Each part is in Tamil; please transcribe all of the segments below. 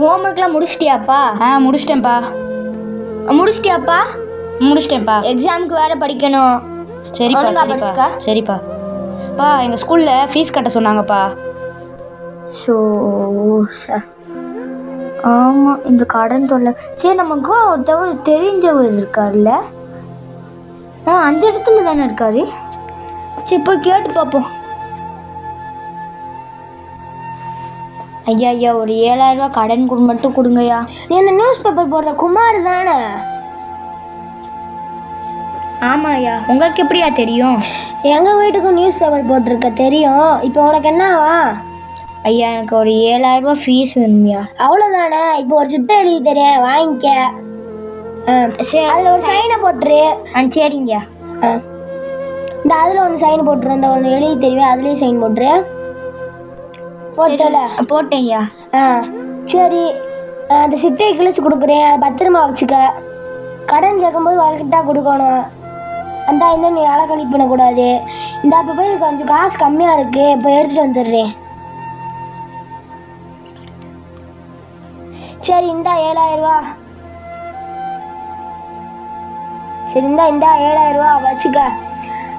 ஹோம்ஒர்க்லாம் முடிச்சிட்டியாப்பா? ஆ முடிச்சிட்டேன்ப்பா. முடிச்சிட்டியாப்பா? முடிச்சிட்டேன்ப்பா. எக்ஸாமுக்கு வேற படிக்கணும். சரிப்பா ஒழுங்கா சரிப்பா படிச்சுக்க. சரிப்பா. பா எங்கள் ஸ்கூலில் ஃபீஸ் கட்ட சொன்னாங்கப்பா. ஸோ சார் ஆமாம் இந்த கடன் தொல்லை. சரி நமக்கு ஒருத்தவர் தெரிஞ்சவர் இருக்கார்ல ஆ அந்த இடத்துல தானே இருக்காரு? சரி போய் கேட்டு பார்ப்போம் ஐயா ஐயா ஒரு ஏழாயிரம் ரூபாய் கடன் கொடு மட்டும் கொடுங்கய்யா. நீ அந்த நியூஸ் பேப்பர் போடுற குமார் தானே? ஆமாம் ஐயா உங்களுக்கு எப்படியா தெரியும்? எங்கள் வீட்டுக்கும் நியூஸ் பேப்பர் போட்டிருக்க தெரியும். இப்போ உனக்கு என்னவா? ஐயா எனக்கு ஒரு ஏழாயிரம் ரூபாய் ஃபீஸ் வேணும்யா. அவ்வளோதானே இப்போ ஒரு சிட்டை எழுதி தரேன் வாங்கிக்க. ஆ, சரி. அதில் ஒரு சைனை போட்டுரு. ஆ சரிங்கய்யா. ஆ. இந்த அதில் ஒன்று சைன் போட்டுரு இந்த ஒன்று எழுதி தெரியும் அதுலேயும் சைன் போட்டுரு. போட்டல? போட்டேன்யா. ஆ சரி. அந்த சிட்டையை கிழிச்சு கொடுக்குறேன். அதை பத்திரமா வச்சுக்க. கடன் கேட்கும்போது கரெக்டாக கொடுக்கணும். அந்த இந்த நீ அலக்கழி பண்ணக்கூடாது. இந்த அப்போ போய் கொஞ்சம் காசு கம்மியாக இருக்கு. இப்போ எடுத்துகிட்டு வந்துடுறேன். சரி இந்தா ஏழாயிரம் ரூபா. சரி இந்தா இந்தா ஏழாயிரம் ரூபா வச்சுக்க.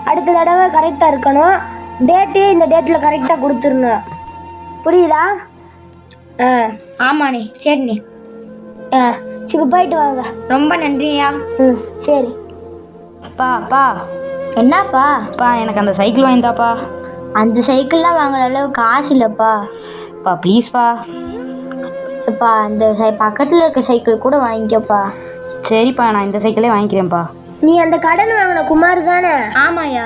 அடுத்த தடவை கரெக்டாக இருக்கணும். டேட்டு இந்த டேட்டில் கரெக்டாக கொடுத்துடணும். புரியுதா? ஆ ஆமாண்ணே சரிண்ணே. ஆ சரி போயிட்டு வாங்க. ரொம்ப நன்றியா? ம் சரி. பா பா என்னப்பா? பா எனக்கு அந்த சைக்கிள் வாங்கிதாப்பா அந்த சைக்கிள்லாம் வாங்குற அளவுக்கு காசு இல்லைப்பா. பா ப்ளீஸ்ப்பா. இப்பா அந்த சை பக்கத்தில் இருக்க சைக்கிள் கூட வாங்கிக்கப்பா. சரிப்பா நான் இந்த சைக்கிளே வாங்கிக்கிறேன்ப்பா. நீ அந்த கடன் வாங்கின குமார் தானே? ஆமாய்யா.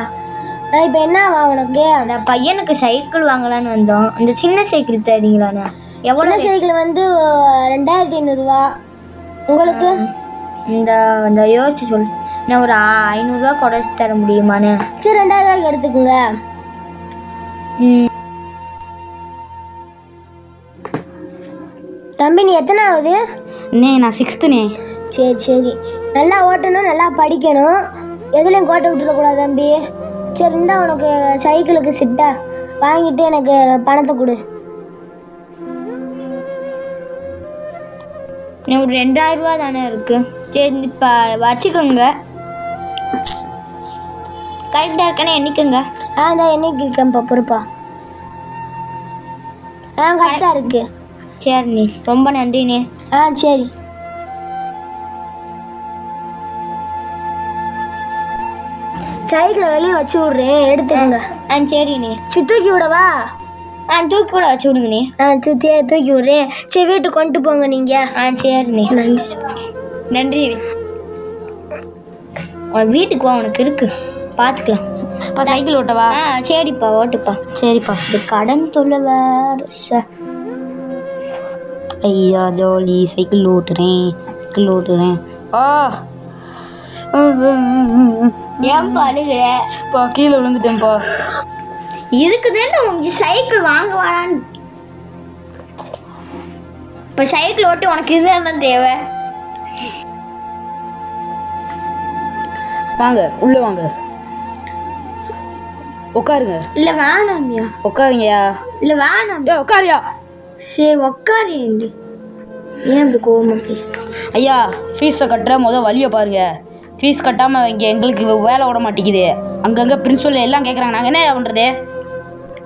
நான் இப்போ என்ன உனக்கு? அந்த பையனுக்கு சைக்கிள் வாங்கலான்னு வந்தோம். அந்த சின்ன சைக்கிள் தேடிங்களாண்ணே எவ்வளோ சைக்கிள் வந்து ரெண்டாயிரத்தி ஐநூறுரூவா உங்களுக்கு? இந்த இந்த யோசிச்சு சொல். நான் ஒரு ஐநூறுரூவா குறைச்சி தர முடியுமாண்ணே? சரி ரெண்டாயிரம் ரூபாய்க்கு எடுத்துக்கோங்க. தம்பி நீ எத்தனாவது? அண்ணே நான் சிக்ஸ்த்துண்ணே சரி சரி. நல்லா ஓட்டணும் நல்லா படிக்கணும். எதுலேயும் கோட்டை விட்டுறக்கூடாது தம்பி. சரி இந்தா உனக்கு சைக்கிளுக்கு சிட்டா? வாங்கிட்டு எனக்கு பணத்தை கொடு. ஒரு ரெண்டாயிரம் ரூபா தானே இருக்கு. சரி இப்போ வச்சுக்கோங்க. கரெக்டாக இருக்கானே எண்ணிக்கோங்க ஆ இந்த என்னைக்கு இருக்கேன்ப்பா பொறுப்பா. ஆ கரெக்டாக இருக்கு. சரிண்ணே ரொம்ப நன்றிண்ணே. ஆ சரி. சைக்கிளை வெளியே வச்சு விட்றேன் எடுத்துக்கோங்க. ஆ சரிண்ணே சி தூக்கி விடவா? ஆ தூக்கி கூட வச்சு விடுங்கண்ணே ஆ சரி சரி, தூக்கி விட்றேன் சரி வீட்டுக்கு கொண்டு போங்க நீங்கள் ஆ சரிண்ணே நன்றி. நன்றி உன் வீட்டுக்கு வா உனக்கு இருக்கு. பார்த்துக்கலாம் பா சைக்கிள் ஓட்டவா? ஆ சரிப்பா ஓட்டுப்பா. சரிப்பா. இந்த கடன் ச. ஐயா ஜாலி சைக்கிள் ஓட்டுறேன் சைக்கிள் ஓட்டுறேன். ஆ. ஏன்பா அழுகுற? பா கீழே விழுந்துட்டேன்ப்பா இதுக்கு தானே உனக்கு சைக்கிள் வாங்க வரான்னு இப்போ சைக்கிள் ஓட்டி உனக்கு இதுதான் தேவை? வாங்க உள்ள வாங்க. உட்காருங்க இல்லை வேணாம்யா உட்காருங்கய்யா இல்லை வேணாம். உட்காரியா சரி உக்காரேண்டி ஏன் இப்படி கோவமா ஐயா ஃபீஸை கட்டுற முத வழியை பாருங்க. ஃபீஸ் கட்டாமல் இங்கே எங்களுக்கு வேலை விட மாட்டேங்குது. அங்கங்கே பிரின்சிபல் எல்லாம் கேட்குறாங்க நாங்கள் என்ன பண்ணுறது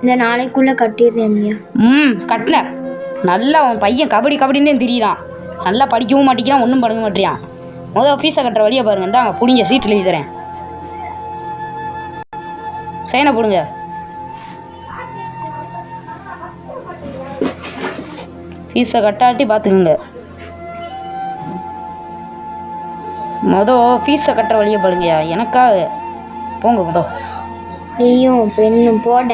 இந்த நாளைக்குள்ளே கட்டிடுறேன்யா ம் கட்டினேன் நல்லா உன் பையன் கபடி கபடின்னு திரியிறான். நல்லா படிக்கவும் மாட்டேங்கிறான் ஒன்றும் படிக்க மாட்டேறான் முதல் ஃபீஸை கட்டுற வழியை பாருங்க. இந்தாங்க பிடிங்க சீட் எழுதி தரேன். சைனை போடுங்க. ஃபீஸை கட்டாட்டி பார்த்துக்குங்க மொதல் ஃபீஸை கட்டுற வழியை பாருங்கய்யா எனக்காக போங்க மொதல் நீயும் பெண்ணும் போட.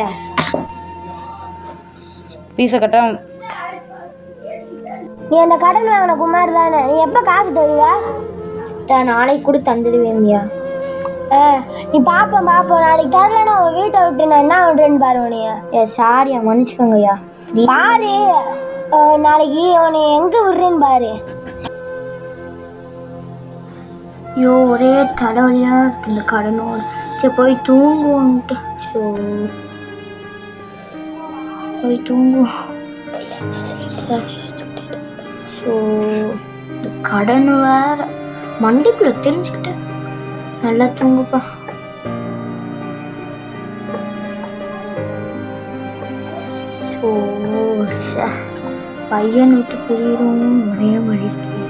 ஃபீஸை கட்ட நீ அந்த கடன் வாங்கின குமார் தானே? நீ எப்போ காசு தருவ? தான் நாளைக்கு கூட தந்துடுவேன்யா ஆ நீ பார்ப்போம் பார்ப்போம் நாளைக்கு தரலன்னா உன் வீட்டை விட்டு நான் என்ன விடுறேன்னு பாரு உனைய ஏ சாரியா மன்னிச்சுக்கோங்கய்யா. பாரு. நாளைக்கு உன்னை எங்கே விடுறேன்னு பாரு. ஐயோ ஒரே தலைவலியா இருக்கு இந்த கடனோட. சரி போய் தூங்குவோன்ட்டு ஸோ போய் தூங்குவோம். ஸோ இந்த கடன் வேற. மண்டிக்குள்ள தெரிஞ்சுக்கிட்டேன். நல்லா தூங்குப்பா. ஸோ பையன் விட்டு போயிடும் ஒரே மழைக்கு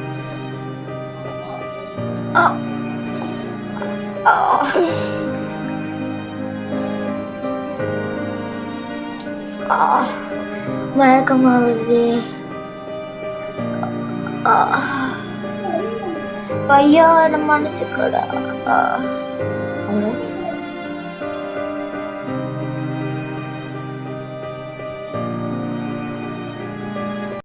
மயக்கமா வருதே ஐயா நம்ம என்ன மன்னிச்சுக்கடா. அவ்வளோ